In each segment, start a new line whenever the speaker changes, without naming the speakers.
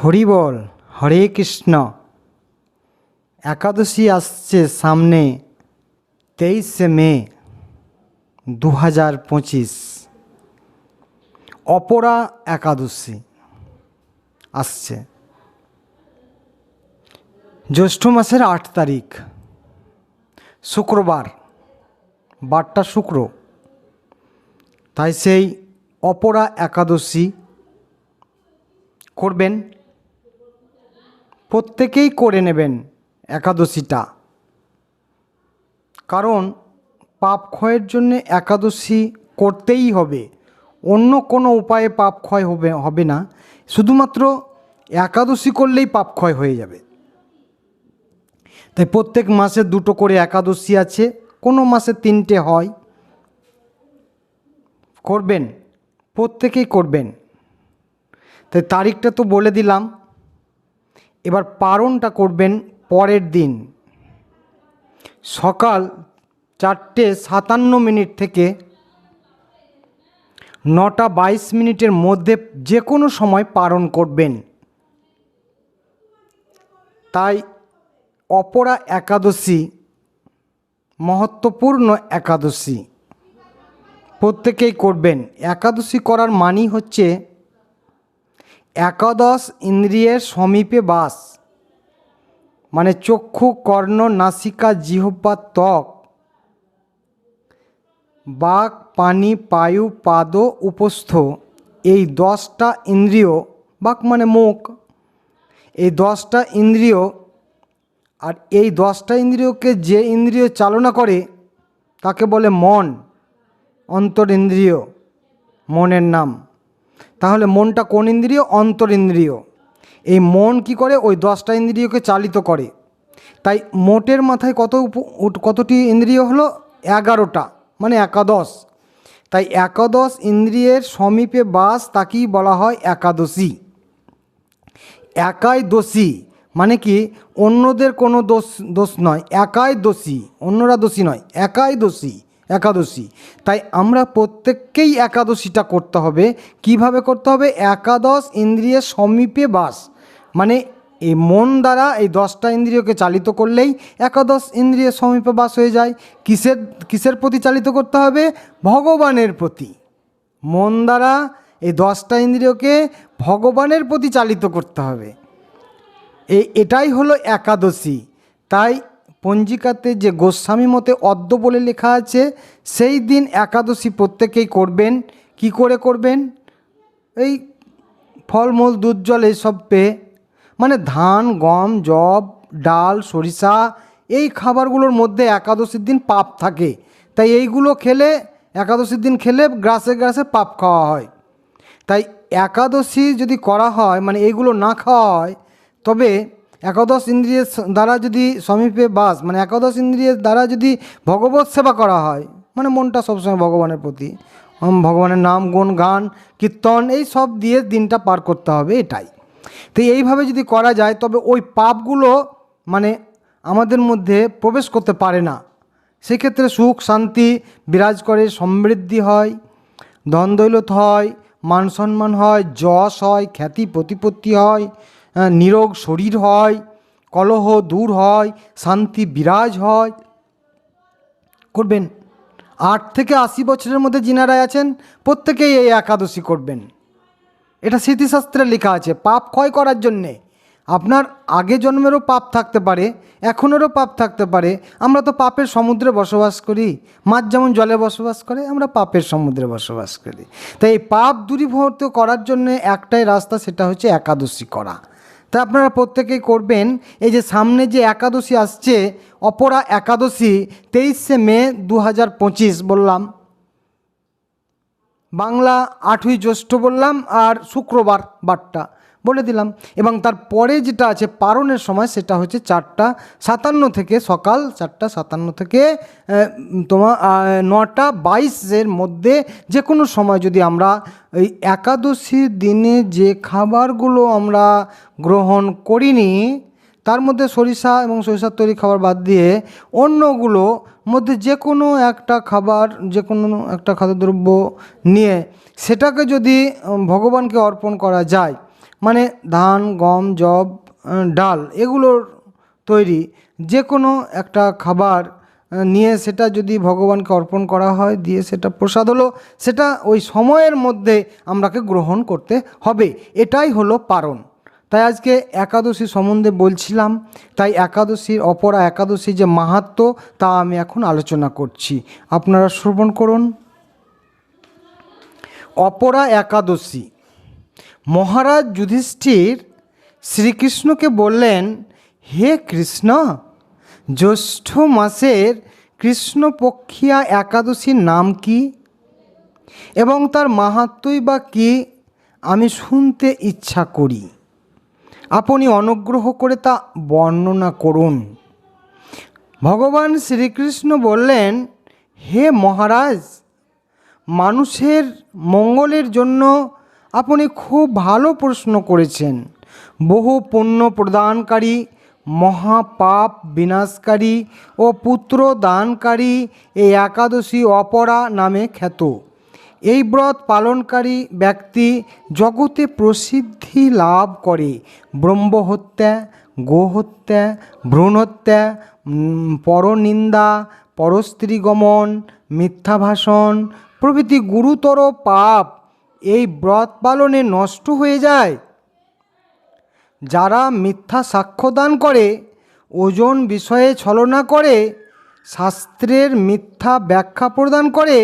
হরিবল হরে কৃষ্ণ একাদশী আসছে সামনে তেইশে মে দু হাজার পঁচিশ অপরা একাদশী আসছে জ্যৈষ্ঠ মাসের আট তারিখ শুক্রবার বারটা শুক্র তাই সেই অপরা একাদশী করবেন প্রত্যেকেই করে নেবেন একাদশীটা কারণ পাপ ক্ষয়ের জন্যে একাদশী করতেই হবে অন্য কোনো উপায়ে পাপ ক্ষয় হবে হবে না শুধুমাত্র একাদশী করলেই পাপ ক্ষয় হয়ে যাবে তাই প্রত্যেক মাসে দুটো করে একাদশী আছে কোনো মাসে তিনটে হয় করবেন প্রত্যেকেই করবেন তাই তারিখটা তো বলে দিলাম এবার পারণটা করবেন পরের দিন সকাল চারটে সাতান্ন মিনিট থেকে নটা বাইশ মিনিটের মধ্যে যে কোনো সময় পারণ করবেন তাই অপরা একাদশী মহত্বপূর্ণ একাদশী প্রত্যেকেই করবেন একাদশী করার মানি হচ্ছে একাদশ ইন্দ্রিয়ের সমীপে বাস মানে চক্ষু কর্ণ নাসিকা জিহ্বা ত্বক বাক পানি পায়ু পাদ উপস্থ এই দশটা ইন্দ্রিয় বাক মানে মুখ এই দশটা ইন্দ্রিয় আর এই দশটা ইন্দ্রিয়কে যে ইন্দ্রিয় চালনা করে তাকে বলে মন অন্তরেন্দ্রিয় মনের নাম তাহলে মনটা কোন ইন্দ্রিয় অন্তর ইন্দ্রিয় এই মন কি করে ওই দশটা ইন্দ্রিয়কে চালিত করে তাই মোটের মাথায় কত কতটি ইন্দ্রিয় হলো এগারোটা মানে একাদশ তাই একাদশ ইন্দ্রিয়ের সমীপে বাস তাকেই বলা হয় একাদশী একাই দোষী মানে কি অন্যদের কোনো দোষ দোষ নয় একাই দোষী অন্যরা দোষী নয় একাই দোষী একাদশী তাই আমরা প্রত্যেককেই একাদশীটা করতে হবে কিভাবে করতে হবে একাদশ ইন্দ্রিয়ের সমীপে বাস মানে এই মন দ্বারা এই দশটা ইন্দ্রিয়কে চালিত করলেই একাদশ ইন্দ্রিয় সমীপে বাস হয়ে যায় কিসের কিসের প্রতি চালিত করতে হবে ভগবানের প্রতি মন দ্বারা এই দশটা ইন্দ্রিয়কে ভগবানের প্রতি চালিত করতে হবে এই এটাই হলো একাদশী তাই পঞ্জিকাতে যে গোস্বামী মতে অদ্য বলে লেখা আছে সেই দিন একাদশী প্রত্যেকেই করবেন কি করে করবেন এই ফলমূল দুধ জল এইসব পেয়ে মানে ধান গম জব ডাল সরিষা এই খাবারগুলোর মধ্যে একাদশীর দিন পাপ থাকে তাই এইগুলো খেলে একাদশীর দিন খেলে গ্রাসে গ্রাসে পাপ খাওয়া হয় তাই একাদশী যদি করা হয় মানে এইগুলো না খাওয়া হয় তবে একাদশ ইন্দ্রিয়ের দ্বারা যদি সমীপে বাস মানে একাদশ ইন্দ্রিয়ের দ্বারা যদি ভগবত সেবা করা হয় মানে মনটা সবসময় ভগবানের প্রতি ভগবানের নাম গুণ গান কীর্তন এই সব দিয়ে দিনটা পার করতে হবে এটাই তো এইভাবে যদি করা যায় তবে ওই পাপগুলো মানে আমাদের মধ্যে প্রবেশ করতে পারে না সেক্ষেত্রে সুখ শান্তি বিরাজ করে সমৃদ্ধি হয় ধন দৈলত হয় মান সম্মান হয় যশ হয় খ্যাতি প্রতিপত্তি হয় হ্যাঁ, নিরোগ শরীর হয় কলহ দূর হয় শান্তি বিরাজ হয় করবেন আট থেকে আশি বছরের মধ্যে যিনারাই আছেন প্রত্যেকেই এই একাদশী করবেন এটা স্মৃতিশাস্ত্রে লেখা আছে পাপ ক্ষয় করার জন্যে আপনার আগে জন্মেরও পাপ থাকতে পারে এখনেরও পাপ থাকতে পারে আমরা তো পাপের সমুদ্রে বসবাস করি মাছ যেমন জলে বসবাস করে আমরা পাপের সমুদ্রে বসবাস করি তাই এই পাপ দূরীভূত করার জন্য একটাই রাস্তা সেটা হচ্ছে একাদশী করা তা আপনারা প্রত্যেকেই করবেন এই যে সামনে যে একাদশী আসছে অপরা একাদশী তেইশে মে দু বললাম বাংলা আটই জ্যৈষ্ঠ বললাম আর শুক্রবার বারটা বলে দিলাম এবং তার পরে যেটা আছে পারণের সময় সেটা হচ্ছে চারটা সাতান্ন থেকে সকাল চারটা সাতান্ন থেকে তোমার নটা বাইশের মধ্যে যে কোনো সময় যদি আমরা এই একাদশীর দিনে যে খাবারগুলো আমরা গ্রহণ করিনি তার মধ্যে সরিষা এবং সরিষার তৈরি খাবার বাদ দিয়ে অন্যগুলো মধ্যে যে কোনো একটা খাবার যে কোনো একটা খাদ্যদ্রব্য নিয়ে সেটাকে যদি ভগবানকে অর্পণ করা যায় মানে ধান গম যব ডাল এগুলোর তৈরি যে কোনো একটা খাবার নিয়ে সেটা যদি ভগবানকে অর্পণ করা হয় দিয়ে সেটা প্রসাদ হলো সেটা ওই সময়ের মধ্যে আমরাকে গ্রহণ করতে হবে এটাই হলো পারণ তাই আজকে একাদশী সম্বন্ধে বলছিলাম তাই একাদশীর অপরা একাদশী যে মাহাত্ম তা আমি এখন আলোচনা করছি আপনারা শ্রবণ করুন অপরা একাদশী মহারাজ যুধিষ্ঠির শ্রীকৃষ্ণকে বললেন হে কৃষ্ণ জ্যৈষ্ঠ মাসের কৃষ্ণপক্ষিয়া একাদশীর নাম কি এবং তার মাহাত্মই বা কি আমি শুনতে ইচ্ছা করি আপনি অনুগ্রহ করে তা বর্ণনা করুন ভগবান শ্রীকৃষ্ণ বললেন হে মহারাজ মানুষের মঙ্গলের জন্য আপনি খুব ভালো প্রশ্ন করেছেন বহু পুণ্য প্রদানকারী মহাপাপ বিনাশকারী ও পুত্র দানকারী এই একাদশী অপরা নামে খ্যাত এই ব্রত পালনকারী ব্যক্তি জগতে প্রসিদ্ধি লাভ করে ব্রহ্মহত্যা গোহত্যা ভ্রূণহত্যা পরনিন্দা পরস্ত্রীগমন মিথ্যাভাষণ প্রভৃতি গুরুতর পাপ এই ব্রত পালনে নষ্ট হয়ে যায় যারা মিথ্যা সাক্ষ্যদান করে ওজন বিষয়ে ছলনা করে শাস্ত্রের মিথ্যা ব্যাখ্যা প্রদান করে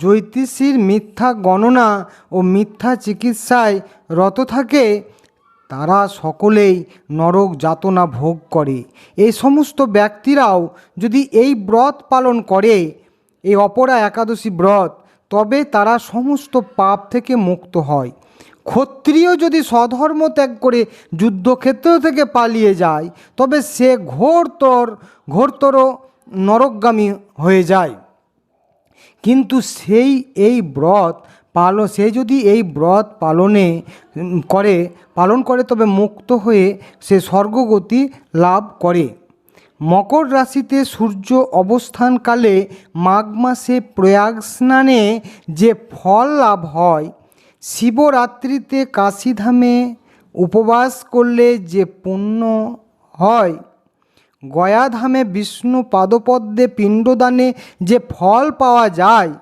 জ্যোতিষীর মিথ্যা গণনা ও মিথ্যা চিকিৎসায় রত থাকে তারা সকলেই নরক যাতনা ভোগ করে এই সমস্ত ব্যক্তিরাও যদি এই ব্রত পালন করে এই অপরা একাদশী ব্রত তবে তারা সমস্ত পাপ থেকে মুক্ত হয় ক্ষত্রিয় যদি স্বধর্ম ত্যাগ করে যুদ্ধক্ষেত্র থেকে পালিয়ে যায় তবে সে ঘোরতর ঘোরতর নরকগামী হয়ে যায় কিন্তু সেই এই ব্রত পাল সে যদি এই ব্রত পালনে করে পালন করে তবে মুক্ত হয়ে সে স্বর্গগতি লাভ করে মকর রাশিতে সূর্য অবস্থানকালে মাঘ মাসে প্রয়াগ স্নানে যে ফল লাভ হয় শিবরাত্রিতে কাশীধামে উপবাস করলে যে পুণ্য হয় গয়াধামে বিষ্ণু পাদপদ্মে পিণ্ডদানে যে ফল পাওয়া যায়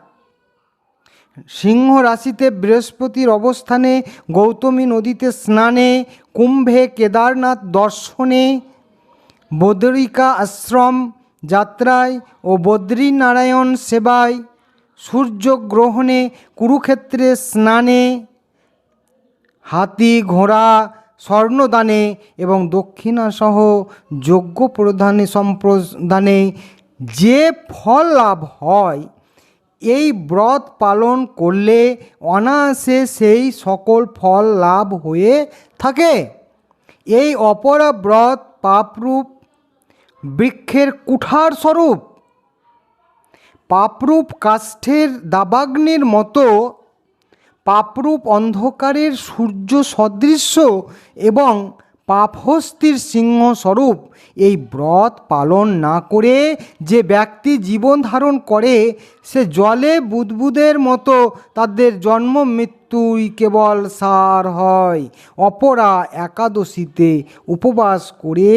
সিংহ রাশিতে বৃহস্পতির অবস্থানে গৌতমী নদীতে স্নানে কুম্ভে কেদারনাথ দর্শনে বদরিকা আশ্রম যাত্রায় ও বদ্রীনারায়ণ সেবায় সূর্যগ্রহণে কুরুক্ষেত্রে স্নানে হাতি ঘোড়া স্বর্ণদানে এবং দক্ষিণাসহ যজ্ঞ প্রধানে সম্প্রদানে যে ফল লাভ হয় এই ব্রত পালন করলে অনায়াসে সেই সকল ফল লাভ হয়ে থাকে এই অপরা ব্রত পাপরূপ বৃক্ষের কুঠার স্বরূপ পাপরূপ কাষ্ঠের দাবাগ্নের মতো পাপরূপ অন্ধকারের সূর্য সদৃশ্য এবং পাপহস্তির সিংহস্বরূপ এই ব্রত পালন না করে যে ব্যক্তি জীবন ধারণ করে সে জলে বুদবুদের মতো তাদের জন্ম মৃত্যুই কেবল সার হয় অপরা একাদশীতে উপবাস করে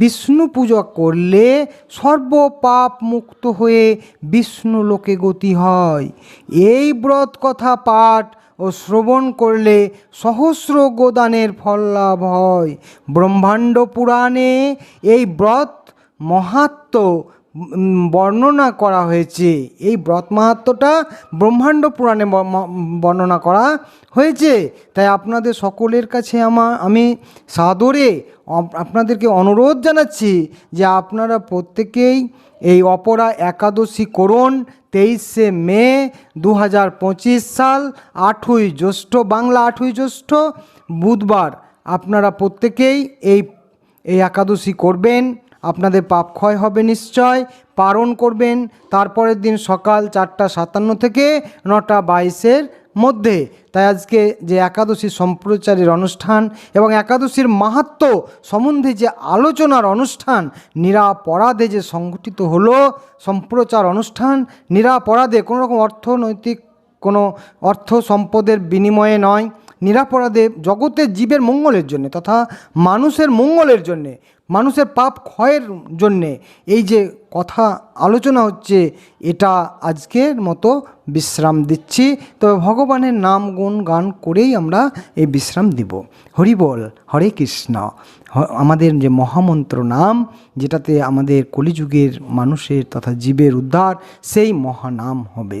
বিষ্ণু পূজা করলে সর্বপাপ মুক্ত হয়ে বিষ্ণু লোকে গতি হয় এই ব্রত কথা পাঠ ও শ্রবণ করলে সহস্র গোদানের ফল লাভ হয় ব্রহ্মাণ্ড পুরাণে এই ব্রত মহাত্ম বর্ণনা করা হয়েছে এই ব্রত মাহাত্মটা ব্রহ্মাণ্ড পুরাণে বর্ণনা করা হয়েছে তাই আপনাদের সকলের কাছে আমার আমি সাদরে আপনাদেরকে অনুরোধ জানাচ্ছি যে আপনারা প্রত্যেকেই এই অপরা একাদশী করুন তেইশে মে দু সাল আঠই জ্যৈষ্ঠ বাংলা আঠই জ্যৈষ্ঠ বুধবার আপনারা প্রত্যেকেই এই এই একাদশী করবেন আপনাদের পাপ ক্ষয় হবে নিশ্চয় পারণ করবেন তারপরের দিন সকাল চারটা সাতান্ন থেকে নটা বাইশের মধ্যে তাই আজকে যে একাদশী সম্প্রচারের অনুষ্ঠান এবং একাদশীর মাহাত্ম সম্বন্ধে যে আলোচনার অনুষ্ঠান নিরাপরাধে যে সংগঠিত হলো সম্প্রচার অনুষ্ঠান নিরাপরাধে কোনো রকম অর্থনৈতিক কোনো অর্থ সম্পদের বিনিময়ে নয় নিরাপরাধে জগতের জীবের মঙ্গলের জন্য তথা মানুষের মঙ্গলের জন্যে মানুষের পাপ ক্ষয়ের জন্যে এই যে কথা আলোচনা হচ্ছে এটা আজকের মতো বিশ্রাম দিচ্ছি তবে ভগবানের নাম গুণ গান করেই আমরা এই বিশ্রাম দিব হরি বল হরে কৃষ্ণ আমাদের যে মহামন্ত্র নাম যেটাতে আমাদের কলিযুগের মানুষের তথা জীবের উদ্ধার সেই মহানাম হবে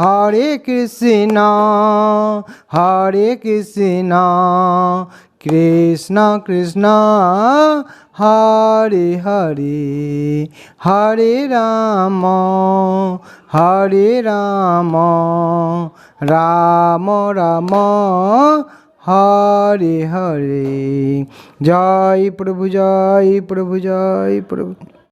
হরে কৃষ্ণ হরে কৃষ্ণ কৃষ্ণ কৃষ্ণ হরে হরে হরে রাম হরে রাম রাম রাম হরে হরে জয় প্রভু জয় প্রভু জয় প্রভু